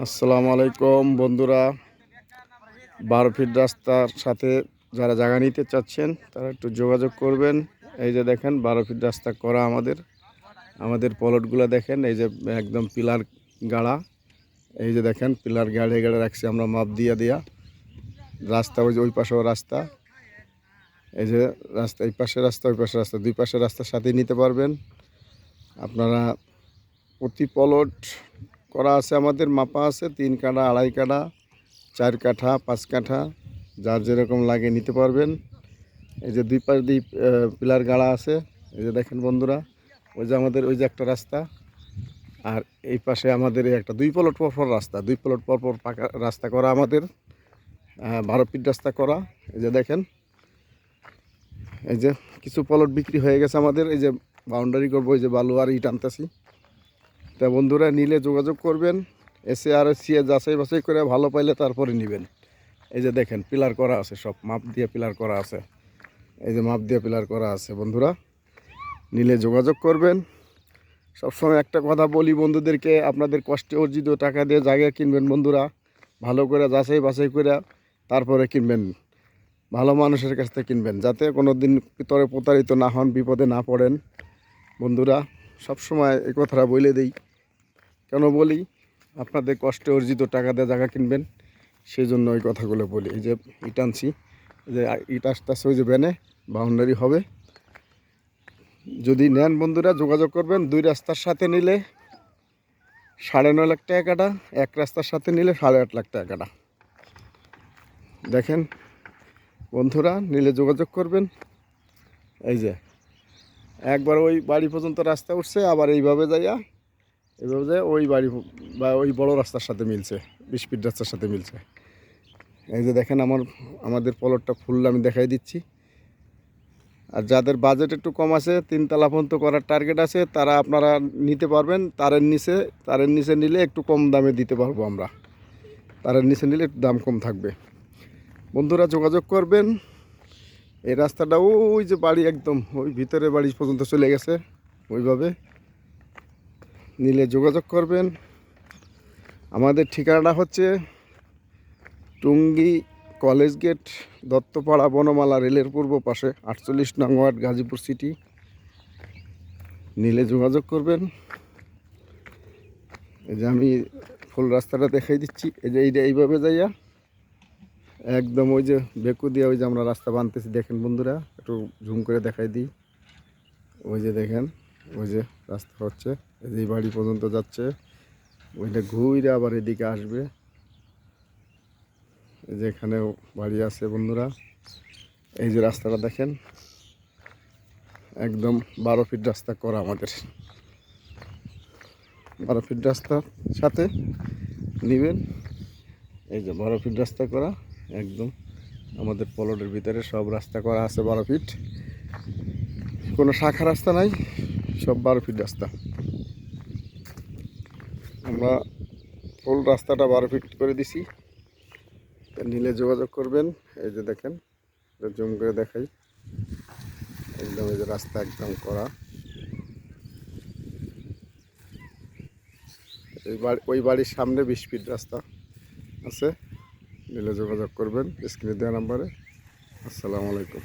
আসসালামু আলাইকুম, বন্ধুরা। বারো ফিট রাস্তার সাথে যারা জায়গা নিতে চাচ্ছেন, তারা একটু যোগাযোগ করবেন। এই যে দেখেন বারো ফিট রাস্তা করা আমাদের। আমাদের পলটগুলো দেখেন, এই যে একদম পিলার গাড়া। এই যে দেখেন, পিলার গাড়ে গাড়ে রাখছি আমরা, মাপ দিয়া দিয়া। রাস্তা ওই যে, ওই পাশেও রাস্তা। এই যে রাস্তা, এই পাশে রাস্তা, ওই পাশে রাস্তা। দুই পাশে রাস্তার সাথে নিতে পারবেন। আপনারা প্রতি পলট করা আছে আমাদের, মাপা আছে, তিন কাঠা, আড়াই কাঠা, চার কাঠা, পাঁচ কাঠা, যার যেরকম লাগে নিতে পারবেন। এই যে দুই পাশ দুই পিলার গাড়া আছে, এই যে দেখেন বন্ধুরা, ওই যে আমাদের, ওই যে একটা রাস্তা, আর এই পাশে আমাদের এই একটা দুই প্লট পরপর রাস্তা, দুই প্লট পরপর পাকা রাস্তা করা আমাদের বারো ফিট রাস্তা করা, এই যে দেখেন, এই যে কিছু প্লট বিক্রি হয়ে গেছে আমাদের, এই যে বাউন্ডারি করব, এই যে বালু আর ইট আনতেছি। তা বন্ধুরা নিলে যোগাযোগ করবেন, এসে আর সিএ যাচাই বাছাই করে ভালো পাইলে তারপরে নেবেন। এই যে দেখেন, পিলার করা আছে সব, মাপ দিয়ে পিলার করা আছে। এই যে মাপ দিয়ে পিলার করা আছে বন্ধুরা, নিলে যোগাযোগ করবেন। সবসময় একটা কথা বলি বন্ধুদেরকে, আপনাদের কষ্টে অর্জিত টাকা দিয়ে জায়গা কিনবেন বন্ধুরা, ভালো করে যাচাই বাছাই করে তারপরে কিনবেন। ভালো মানুষের কাছ থেকে কিনবেন, যাতে কোনো দিন ভিতরে প্রতারিত না হন, বিপদে না পড়েন। বন্ধুরা, সবসময় এই কথাটা বলে দিই। কেন বলি? আপনাদের কষ্টে অর্জিত টাকা দিয়ে জায়গা কিনবেন, সেই জন্য ওই কথাগুলো বলি। এই যে ইট আনছি, যে ইট আসতে আসতে ওই যে ব্যানে বাউন্ডারি হবে। যদি নেন বন্ধুরা, যোগাযোগ করবেন, দুই রাস্তার সাথে নিলে সাড়ে নয় লাখ টাকা কাটা, এক রাস্তার সাথে নিলে সাড়ে আট লাখ টাকা কাটা। দেখেন, বন্ধুরা, নিলে যোগাযোগ করবেন। এই যে, একবার ওই বাড়ি পর্যন্ত রাস্তা উঠছে, আবার এইভাবে যাইয়া এইভাবে যে ওই বাড়ি বা ওই বড় রাস্তার সাথে মিলছে, বিশ ফিট রাস্তার সাথে মিলছে। এই যে দেখেন আমার, আমাদের পলটটা ফুল আমি দেখাই দিচ্ছি। আর যাদের বাজেট একটু কম আছে, তিনতলা পর্যন্ত করার টার্গেট আছে, তারা আপনারা নিতে পারবেন। তারের নিচে তারের নিচে নিলে একটু কম দামে দিতে পারব আমরা। তারের নিচে নিলে একটু দাম কম থাকবে। বন্ধুরা যোগাযোগ করবেন। এই রাস্তাটা ওই যে বাড়ি একদম, ওই ভিতরে বাড়ি পর্যন্ত চলে গেছে, ওইভাবে। নিলে যোগাযোগ করবেন। আমাদের ঠিকানাটা হচ্ছে টুঙ্গি কলেজ গেট, দত্তপাড়া বনমালা রেলের পূর্ব পাশে, আটচল্লিশ নং ওয়ার্ড, গাজীপুর সিটি। নিলে যোগাযোগ করবেন। এই যে আমি ফুল রাস্তাটা দেখাই দিচ্ছি। এই যে এইটা এইভাবে যাইয়া একদম ওই যে বেকু দিয়ে ওই যে আমরা রাস্তা বানতেছি। দেখেন বন্ধুরা, একটু ঝুম করে দেখাই দিই। ওই যে দেখেন। ওই যে রাস্তা হচ্ছে, এই বাড়ি পর্যন্ত যাচ্ছে। ওইটা ঘুরে আবার এদিকে আসবে। এই যে এখানেও বাড়ি আছে বন্ধুরা। এই যে রাস্তাটা দেখেন, একদম বারো ফিট রাস্তা করা আমাদের। বারো ফিট রাস্তার সাথে নেবেন। এই যে বারো ফিট রাস্তা করা, একদম আমাদের পলটের ভিতরে সব রাস্তা করা আছে বারো ফিট। কোনো শাখা রাস্তা নাই। সব বারো ফিট রাস্তা। আমরা ফুল রাস্তাটা বারো ফিট করে দিছি। নিলে যোগাযোগ করবেন। এই যে দেখেন জুম করে দেখাই। একদম এই যে রাস্তা একদম করা। এই বাড়ি, ওই বাড়ির সামনে বিশ ফিট রাস্তা আছে। নিলে যোগাযোগ করবেন, স্ক্রিনে দেওয়া নাম্বারে। আসসালামু আলাইকুম।